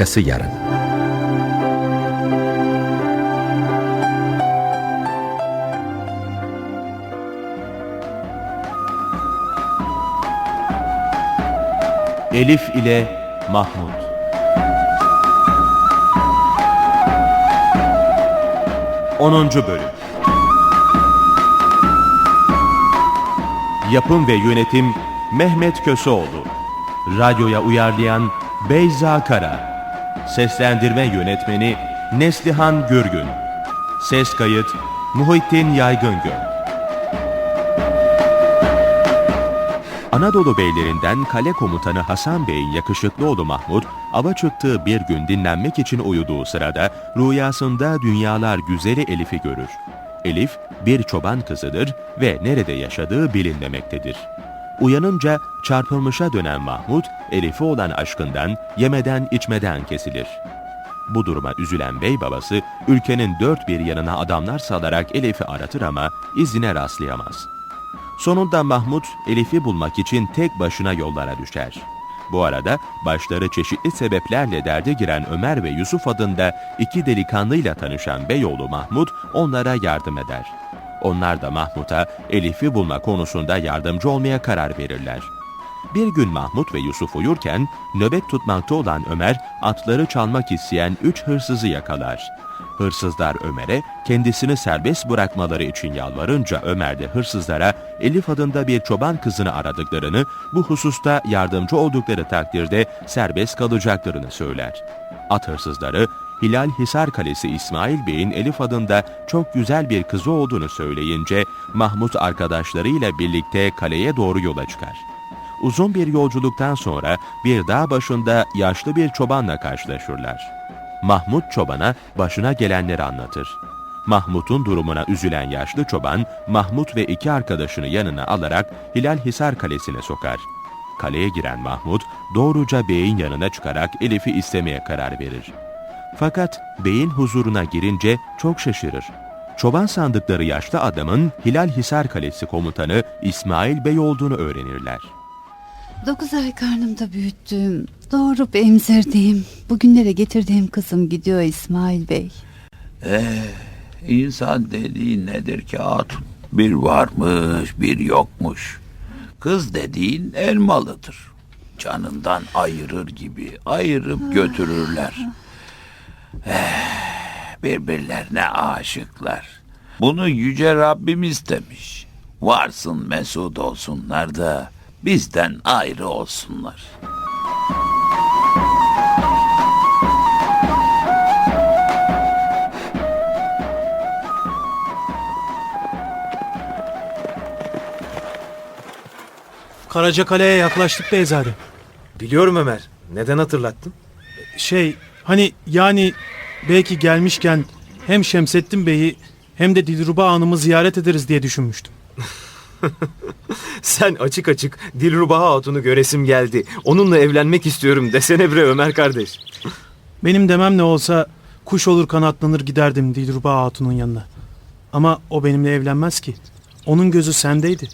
Arkası yarın. Elif ile Mahmut. Onuncu Bölüm Yapım ve Yönetim Mehmet Köseoğlu Radyoya uyarlayan Beyza Kara Seslendirme Yönetmeni Neslihan Gürgün Ses kayıt Muhittin Yaygıngöl Anadolu beylerinden kale komutanı Hasan Bey'in yakışıklı oğlu Mahmud, ava çıktığı bir gün dinlenmek için uyuduğu sırada rüyasında dünyalar güzeli Elif'i görür. Elif bir çoban kızıdır ve nerede yaşadığı bilinmemektedir. Uyanınca çarpılmışa dönen Mahmud, Elif'e olan aşkından, yemeden içmeden kesilir. Bu duruma üzülen bey babası, ülkenin dört bir yanına adamlar salarak Elif'i aratır ama izine rastlayamaz. Sonunda Mahmut, Elif'i bulmak için tek başına yollara düşer. Bu arada başları çeşitli sebeplerle derde giren Ömer ve Yusuf adında iki delikanlıyla tanışan Beyoğlu Mahmut onlara yardım eder. Onlar da Mahmut'a Elif'i bulma konusunda yardımcı olmaya karar verirler. Bir gün Mahmut ve Yusuf uyurken nöbet tutmakta olan Ömer atları çalmak isteyen üç hırsızı yakalar. Hırsızlar Ömer'e kendisini serbest bırakmaları için yalvarınca Ömer de hırsızlara Elif adında bir çoban kızını aradıklarını, bu hususta yardımcı oldukları takdirde serbest kalacaklarını söyler. At hırsızları Hilal Hisar Kalesi İsmail Bey'in Elif adında çok güzel bir kızı olduğunu söyleyince Mahmut arkadaşlarıyla birlikte kaleye doğru yola çıkar. Uzun bir yolculuktan sonra bir dağ başında yaşlı bir çobanla karşılaşırlar. Mahmut çobana başına gelenleri anlatır. Mahmut'un durumuna üzülen yaşlı çoban, Mahmut ve iki arkadaşını yanına alarak Hilal Hisar Kalesi'ne sokar. Kaleye giren Mahmut, doğruca beyin yanına çıkarak Elif'i istemeye karar verir. Fakat beyin huzuruna girince çok şaşırır. Çoban sandıkları yaşlı adamın Hilal Hisar Kalesi komutanı İsmail Bey olduğunu öğrenirler. Dokuz ay karnımda büyüttüğüm, doğurup emzirdiğim, bugünlere getirdiğim kızım gidiyor İsmail Bey. Ee, insan dediğin nedir ki hatun? Bir varmış, bir yokmuş. Kız dediğin elmalıdır. Canından ayırır gibi ayırıp götürürler. Eh, birbirlerine aşıklar. Bunu yüce Rabbim istemiş. Varsın mesut olsunlar da bizden ayrı olsunlar. Karacakale'ye yaklaştık Beyzade. Biliyorum Ömer. Neden hatırlattın? Şey hani yani belki gelmişken hem Şemsettin Bey'i hem de Dilruba Hanım'ı ziyaret ederiz diye düşünmüştüm. Sen açık açık Dilruba Hatun'u göresim geldi. Onunla evlenmek istiyorum desene bre Ömer kardeş. Benim demem ne olsa kuş olur kanatlanır giderdim Dilruba Hatun'un yanına. Ama o benimle evlenmez ki. Onun gözü sendeydi.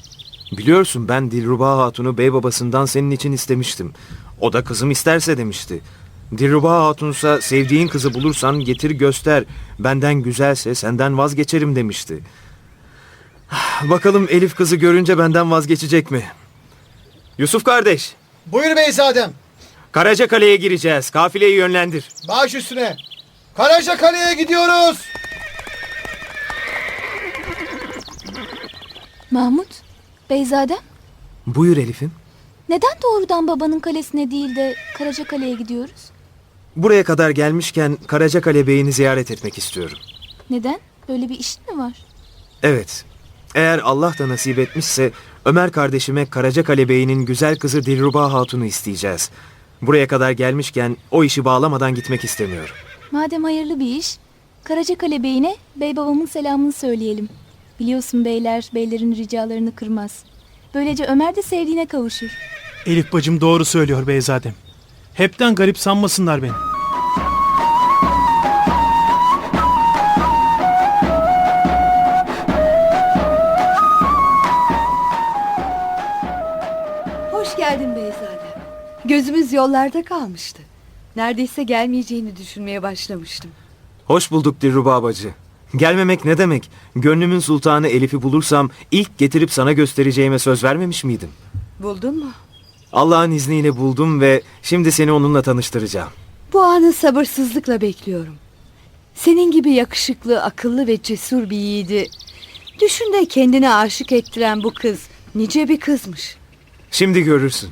Biliyorsun ben Dilruba Hatun'u bey babasından senin için istemiştim. O da kızım isterse demişti. Dilruba Hatun'sa sevdiğin kızı bulursan getir göster. Benden güzelse senden vazgeçerim demişti. Bakalım Elif kızı görünce benden vazgeçecek mi? Yusuf kardeş, Buyur beyzadem. Karacakale'ye gireceğiz. Kafileyi yönlendir. Baş üstüne. Karaca Kale'ye gidiyoruz. Mahmut, Beyzadem, Buyur Elif'im. neden doğrudan babanın kalesine değil de Karacakale'ye gidiyoruz? Buraya kadar gelmişken Karacakale Bey'ini ziyaret etmek istiyorum. Neden? Böyle bir işin mi var? Evet. Eğer Allah da nasip etmişse Ömer kardeşime Karacakale Bey'inin güzel kızı Dilruba Hatun'u isteyeceğiz. Buraya kadar gelmişken o işi bağlamadan gitmek istemiyorum. Madem hayırlı bir iş, Karacakale Bey'ine bey babamın selamını söyleyelim. Biliyorsun beyler, beylerin ricalarını kırmaz. Böylece Ömer de sevdiğine kavuşur. Elif bacım doğru söylüyor Beyzadem. Hepten garip sanmasınlar beni. Hoş geldin Beyzadem. Gözümüz yollarda kalmıştı. Neredeyse gelmeyeceğini düşünmeye başlamıştım. Hoş bulduk Dilruba bacı. Gelmemek ne demek? Gönlümün sultanı Elif'i bulursam ilk getirip sana göstereceğime söz vermemiş miydim? Buldun mu? Allah'ın izniyle buldum ve şimdi seni onunla tanıştıracağım. Bu anı sabırsızlıkla bekliyorum. Senin gibi yakışıklı, akıllı ve cesur bir yiğidi. Düşün de kendine aşık ettiren bu kız nice bir kızmış. Şimdi görürsün.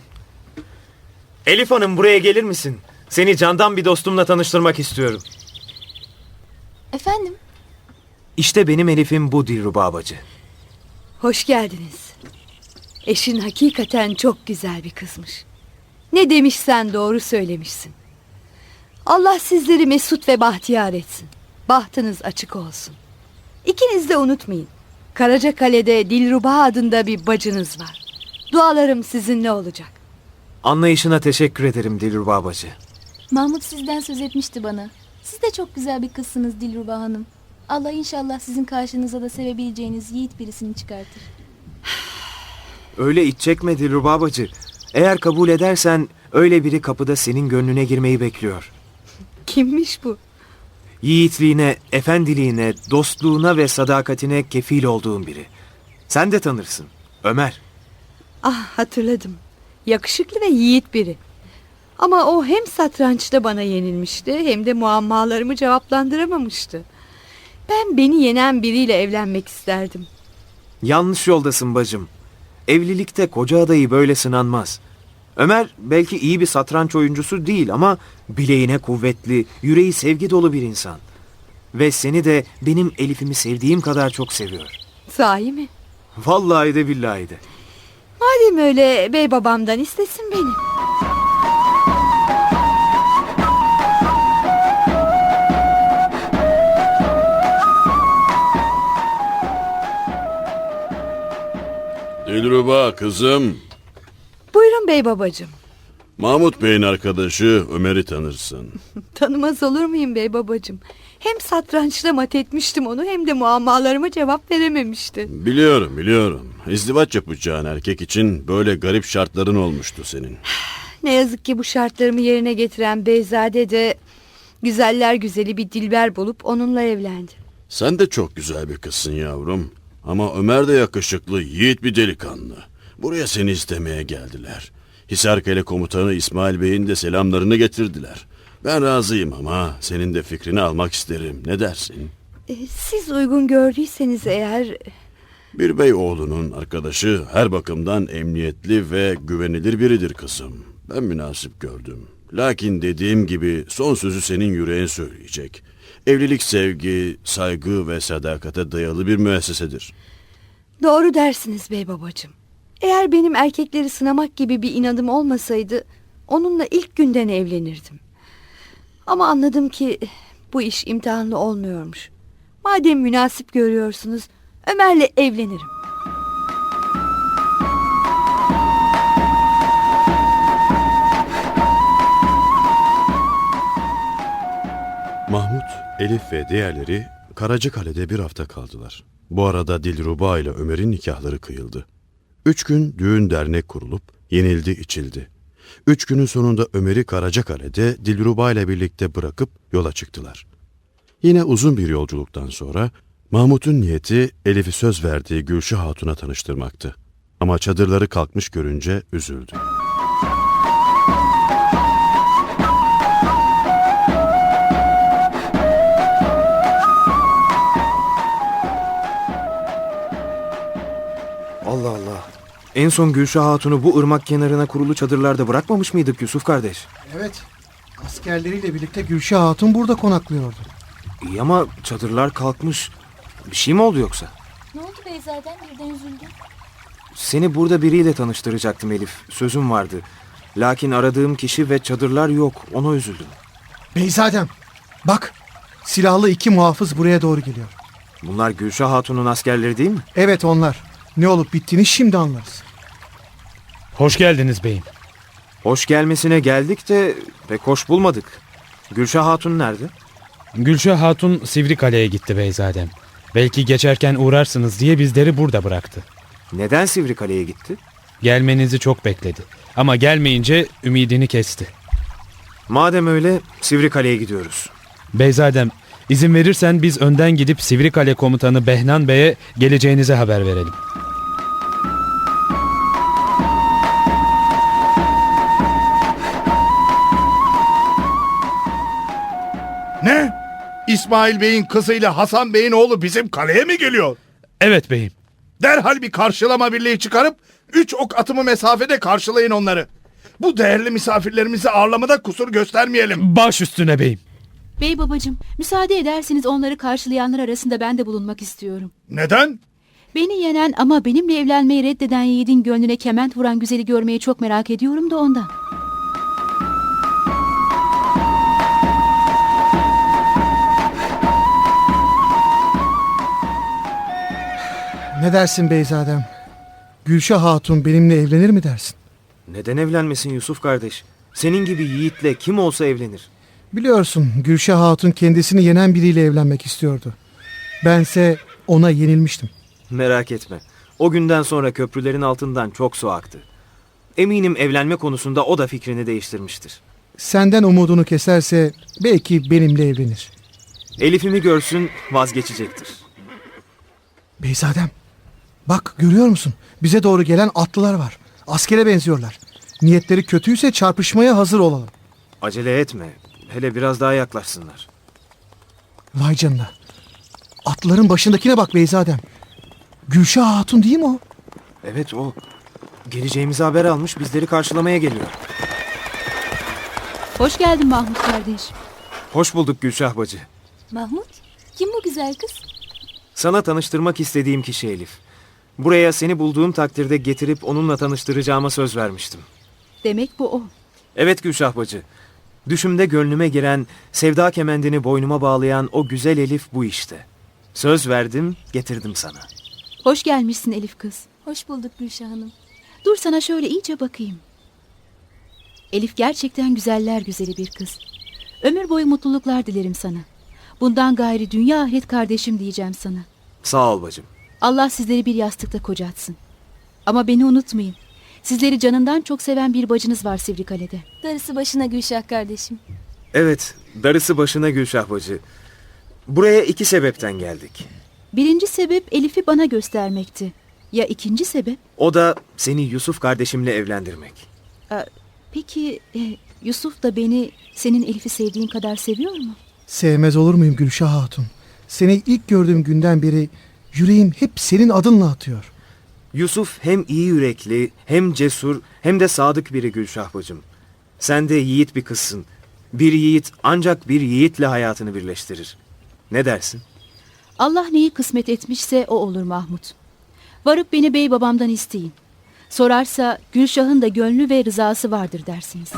Elif Hanım buraya gelir misin? Seni candan bir dostumla tanıştırmak istiyorum. Efendim? İşte benim Elif'im bu Dilruba bacı. Hoş geldiniz. Eşin hakikaten çok güzel bir kızmış. Ne demişsen doğru söylemişsin. Allah sizleri mesut ve bahtiyar etsin. Bahtınız açık olsun. İkiniz de unutmayın. Karacakale'de Dilruba adında bir bacınız var. Dualarım sizinle olacak. Anlayışına teşekkür ederim Dilruba bacı. Mahmut sizden söz etmişti bana. Siz de çok güzel bir kızsınız Dilruba Hanım. Allah inşallah sizin karşınıza da sevebileceğiniz yiğit birisini çıkartır. Öyle iç çekme Dilruba bacı. Eğer kabul edersen öyle biri kapıda senin gönlüne girmeyi bekliyor. Kimmiş bu? Yiğitliğine, efendiliğine, dostluğuna ve sadakatine kefil olduğun biri. Sen de tanırsın. Ömer. Ah hatırladım. Yakışıklı ve yiğit biri. Ama o hem satrançta bana yenilmişti hem de muammalarımı cevaplandıramamıştı. Ben beni yenen biriyle evlenmek isterdim. Yanlış yoldasın bacım. Evlilikte koca adayı böyle sınanmaz. Ömer belki iyi bir satranç oyuncusu değil ama bileğine kuvvetli, yüreği sevgi dolu bir insan. Ve seni de benim Elif'imi sevdiğim kadar çok seviyor. Sahi mi? Vallahi de billahi de. Madem öyle bey babamdan istesin beni. Dilruba kızım. Buyurun bey babacığım. Mahmut Bey'in arkadaşı Ömer'i tanırsın. Tanımaz olur muyum bey babacığım? Hem satrançta mat etmiştim onu hem de muammalarıma cevap verememişti. Biliyorum biliyorum. İzdivaç yapacağın erkek için böyle garip şartların olmuştu senin. Ne yazık ki bu şartlarımı yerine getiren Beyzade de güzeller güzeli bir dilber bulup onunla evlendi. Sen de çok güzel bir kızsın yavrum. Ama Ömer de yakışıklı, yiğit bir delikanlı. Buraya seni istemeye geldiler. Hisarkale komutanı İsmail Bey'in de selamlarını getirdiler. Ben razıyım ama senin de fikrini almak isterim. Ne dersin? E, Siz uygun gördüyseniz eğer Bir bey oğlunun arkadaşı her bakımdan emniyetli ve güvenilir biridir kızım. Ben münasip gördüm. Lakin dediğim gibi son sözü senin yüreğin söyleyecek. Evlilik sevgi, saygı ve sadakate dayalı bir müessesedir. doğru dersiniz bey babacığım. Eğer benim erkekleri sınamak gibi bir inadım olmasaydı onunla ilk günden evlenirdim. Ama anladım ki bu iş imtihanlı olmuyormuş. Madem münasip görüyorsunuz Ömer'le evlenirim. Mahmut, Elif ve diğerleri Karacakale'de bir hafta kaldılar. Bu arada Dilruba ile Ömer'in nikahları kıyıldı. Üç gün düğün dernek kurulup yenildi içildi. Üç günün sonunda Ömer'i Karacakale'de Dilruba ile birlikte bırakıp yola çıktılar. Yine uzun bir yolculuktan sonra Mahmut'un niyeti Elif'i söz verdiği Gülşah Hatun'a tanıştırmaktı. Ama çadırları kalkmış görünce üzüldü. Allah Allah. En son Gülşah Hatun'u bu ırmak kenarına kurulu çadırlarda bırakmamış mıydık Yusuf kardeş? Evet. Askerleriyle birlikte Gülşah Hatun burada konaklıyordu. İyi ama çadırlar kalkmış. Bir şey mi oldu yoksa? Ne oldu Beyza'den birden üzüldün? Seni burada biriyle tanıştıracaktım Elif. Sözüm vardı. Lakin aradığım kişi ve çadırlar yok. Ona üzüldüm. Beyzadem bak silahlı iki muhafız buraya doğru geliyor. Bunlar Gülşah Hatun'un askerleri değil mi? Evet onlar. Ne olup bittiğini şimdi anlarız. Hoş geldiniz beyim. Hoş gelmesine geldik de pek hoş bulmadık. Gülşah Hatun nerede? Gülşah Hatun Sivrikale'ye gitti beyzadem. Belki geçerken uğrarsınız diye bizleri burada bıraktı. Neden Sivrikale'ye gitti? Gelmenizi çok bekledi. Ama gelmeyince ümidini kesti. Madem öyle Sivrikale'ye gidiyoruz. Beyzadem, izin verirsen biz önden gidip Sivrikale komutanı Behnan Bey'e geleceğinize haber verelim. Ne? İsmail Bey'in kızıyla Hasan Bey'in oğlu bizim kaleye mi geliyor? Evet beyim. Derhal bir karşılama birliği çıkarıp üç ok atımı mesafede karşılayın onları. Bu değerli misafirlerimizi ağırlamada kusur göstermeyelim. Baş üstüne beyim. Bey babacım, müsaade ederseniz onları karşılayanlar arasında ben de bulunmak istiyorum. Neden? Beni yenen ama benimle evlenmeyi reddeden yiğidin gönlüne kement vuran güzeli görmeyi çok merak ediyorum da ondan. Ne dersin Beyzadem? Gülşah Hatun benimle evlenir mi dersin? Neden evlenmesin Yusuf kardeş? Senin gibi yiğitle kim olsa evlenir. Biliyorsun Gülşah Hatun kendisini yenen biriyle evlenmek istiyordu. Bense ona yenilmiştim. Merak etme. O günden sonra köprülerin altından çok su aktı. Eminim evlenme konusunda o da fikrini değiştirmiştir. Senden umudunu keserse belki benimle evlenir. Elif'imi görsün vazgeçecektir. Beyzadem bak görüyor musun? Bize doğru gelen atlılar var. Askere benziyorlar. Niyetleri kötüyse çarpışmaya hazır olalım. Acele etme. Hele biraz daha yaklaşsınlar. Vay canına. Atların başındakine bak Beyzadem. Gülşah Hatun değil mi o? Evet o. Geleceğimizi haber almış bizleri karşılamaya geliyor. Hoş geldin Mahmut kardeş. Hoş bulduk Gülşah bacı. Mahmut, kim bu güzel kız? Sana tanıştırmak istediğim kişi Elif. Buraya seni bulduğum takdirde getirip onunla tanıştıracağıma söz vermiştim. Demek bu o. Evet Gülşah bacı. Düşümde gönlüme giren, sevda kemendini boynuma bağlayan o güzel Elif bu işte. Söz verdim, getirdim sana. Hoş gelmişsin Elif kız. Hoş bulduk Gülşah Hanım. Dur sana şöyle iyice bakayım. Elif gerçekten güzeller güzeli bir kız. Ömür boyu mutluluklar dilerim sana. Bundan gayri dünya ahiret kardeşim diyeceğim sana. Sağ ol bacım. Allah sizleri bir yastıkta kocatsın. Ama beni unutmayın. Sizleri canından çok seven bir bacınız var Sivrikale'de. Darısı başına Gülşah kardeşim. Evet, darısı başına Gülşah bacı. Buraya iki sebepten geldik. Birinci sebep Elif'i bana göstermekti. Ya ikinci sebep? O da seni Yusuf kardeşimle evlendirmek. Peki e, Yusuf da beni senin Elif'i sevdiğin kadar seviyor mu? Sevmez olur muyum Gülşah Hatun? Seni ilk gördüğüm günden beri yüreğim hep senin adınla atıyor. Yusuf hem iyi yürekli, hem cesur, hem de sadık biri Gülşah bacım. Sen de yiğit bir kızsın. Bir yiğit ancak bir yiğitle hayatını birleştirir. Ne dersin? Allah neyi kısmet etmişse o olur Mahmut. Varıp beni bey babamdan isteyin. Sorarsa Gülşah'ın da gönlü ve rızası vardır dersiniz.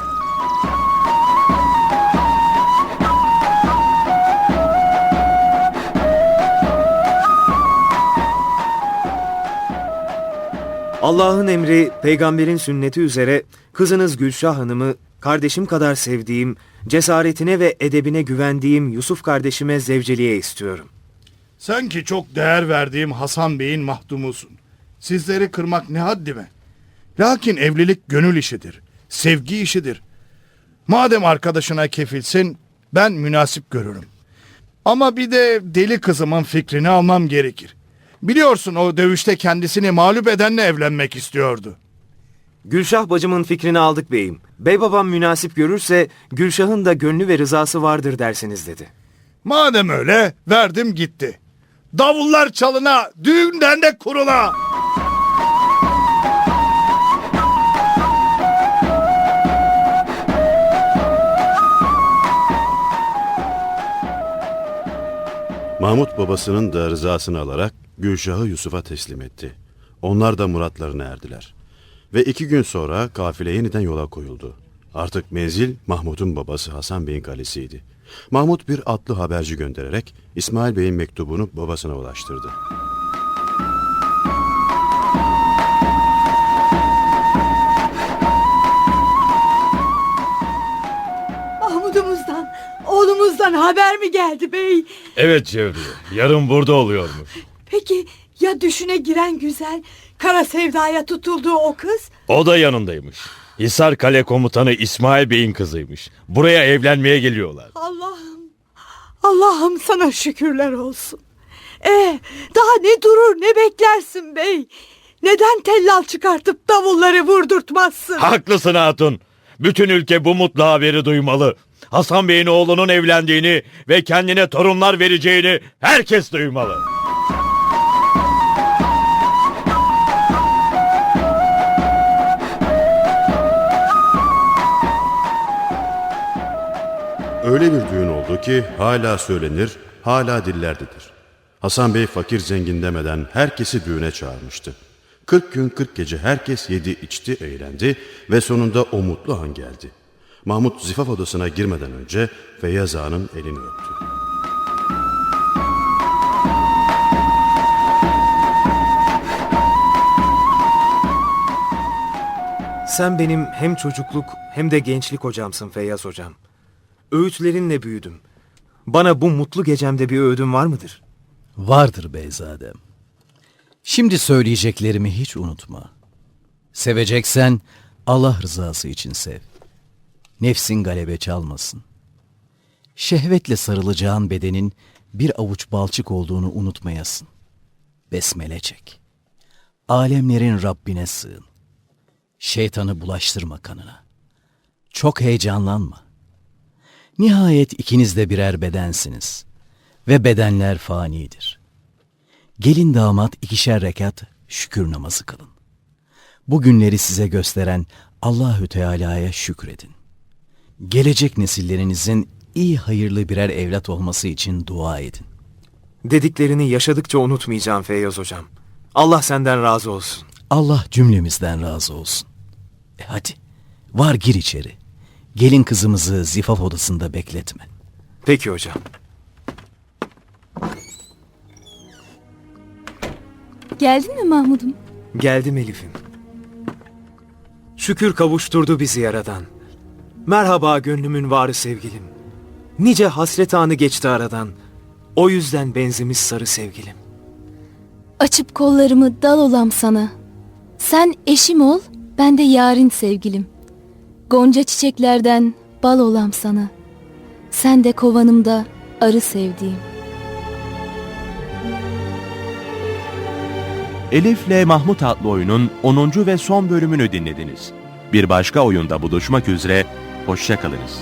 Allah'ın emri, peygamberin sünneti üzere kızınız Gülşah Hanım'ı kardeşim kadar sevdiğim, cesaretine ve edebine güvendiğim Yusuf kardeşime zevceliğe istiyorum. Sen ki çok değer verdiğim Hasan Bey'in mahdumusun. Sizleri kırmak ne haddime. Lakin evlilik gönül işidir. Sevgi işidir. Madem arkadaşına kefilsin ben münasip görürüm. Ama bir de deli kızımın fikrini almam gerekir. Biliyorsun o dövüşte kendisini mağlup edenle evlenmek istiyordu. Gülşah bacımın fikrini aldık beyim. Bey babam münasip görürse Gülşah'ın da gönlü ve rızası vardır dersiniz dedi. Madem öyle verdim gitti. Davullar çalına, düğünden de kurula. Mahmut babasının da rızasını alarak Gülşah'ı Yusuf'a teslim etti. Onlar da muratlarına erdiler. Ve iki gün sonra kafile yeniden yola koyuldu. Artık menzil Mahmut'un babası Hasan Bey'in kalesiydi. Mahmut bir atlı haberci göndererek İsmail Bey'in mektubunu babasına ulaştırdı. Mahmudumuzdan, oğlumuzdan haber mi geldi bey? Evet Cevriye, yarın burada oluyormuş. Peki ya düşüne giren güzel Kara sevdaya tutulduğu o kız? O da yanındaymış. Hisar Kale Komutanı İsmail Bey'in kızıymış. Buraya evlenmeye geliyorlar. Allah'ım, Allah'ım sana şükürler olsun. E daha ne durur ne beklersin bey? Neden tellal çıkartıp davulları vurdurtmazsın? Haklısın hatun. Bütün ülke bu mutlu haberi duymalı. Hasan Bey'in oğlunun evlendiğini ve kendine torunlar vereceğini herkes duymalı. Öyle bir düğün oldu ki hala söylenir, hala dillerdedir. Hasan Bey fakir zengin demeden herkesi düğüne çağırmıştı. 40 gün 40 gece herkes yedi içti eğlendi ve sonunda o mutlu an geldi. Mahmut zifaf odasına girmeden önce Feyyaz Ağa'nın elini öptü. Sen benim hem çocukluk hem de gençlik hocamsın Feyyaz hocam. Öğütlerinle büyüdüm. Bana bu mutlu gecemde bir öğüdün var mıdır? Vardır Beyzadem. Şimdi söyleyeceklerimi hiç unutma. Seveceksen Allah rızası için sev. Nefsin galebe çalmasın. Şehvetle sarılacağın bedenin bir avuç balçık olduğunu unutmayasın. Besmele çek. Alemlerin Rabbine sığın. Şeytanı bulaştırma kanına. Çok heyecanlanma. Nihayet ikiniz de birer bedensiniz ve bedenler fanidir. Gelin damat ikişer rekat şükür namazı kılın. Bu günleri size gösteren Allahü Teala'ya şükredin. Gelecek nesillerinizin iyi hayırlı birer evlat olması için dua edin. Dediklerini yaşadıkça unutmayacağım Feyyaz hocam. Allah senden razı olsun. Allah cümlemizden razı olsun. E hadi var gir içeri. Gelin kızımızı zifaf odasında bekletme. Peki hocam. Geldin mi Mahmud'um? Geldim Elif'im. Şükür kavuşturdu bizi yaradan. Merhaba gönlümün varı sevgilim. Nice hasret anı geçti aradan. O yüzden benzimiz sarı sevgilim. Açıp kollarımı dal olam sana. Sen eşim ol, ben de yarın sevgilim. Gonca çiçeklerden bal olam sana. Sen de kovanımda arı sevdiğim. Elif'le Mahmut adlı oyunun 10. ve son bölümünü dinlediniz. Bir başka oyunda buluşmak üzere, hoşçakalınız.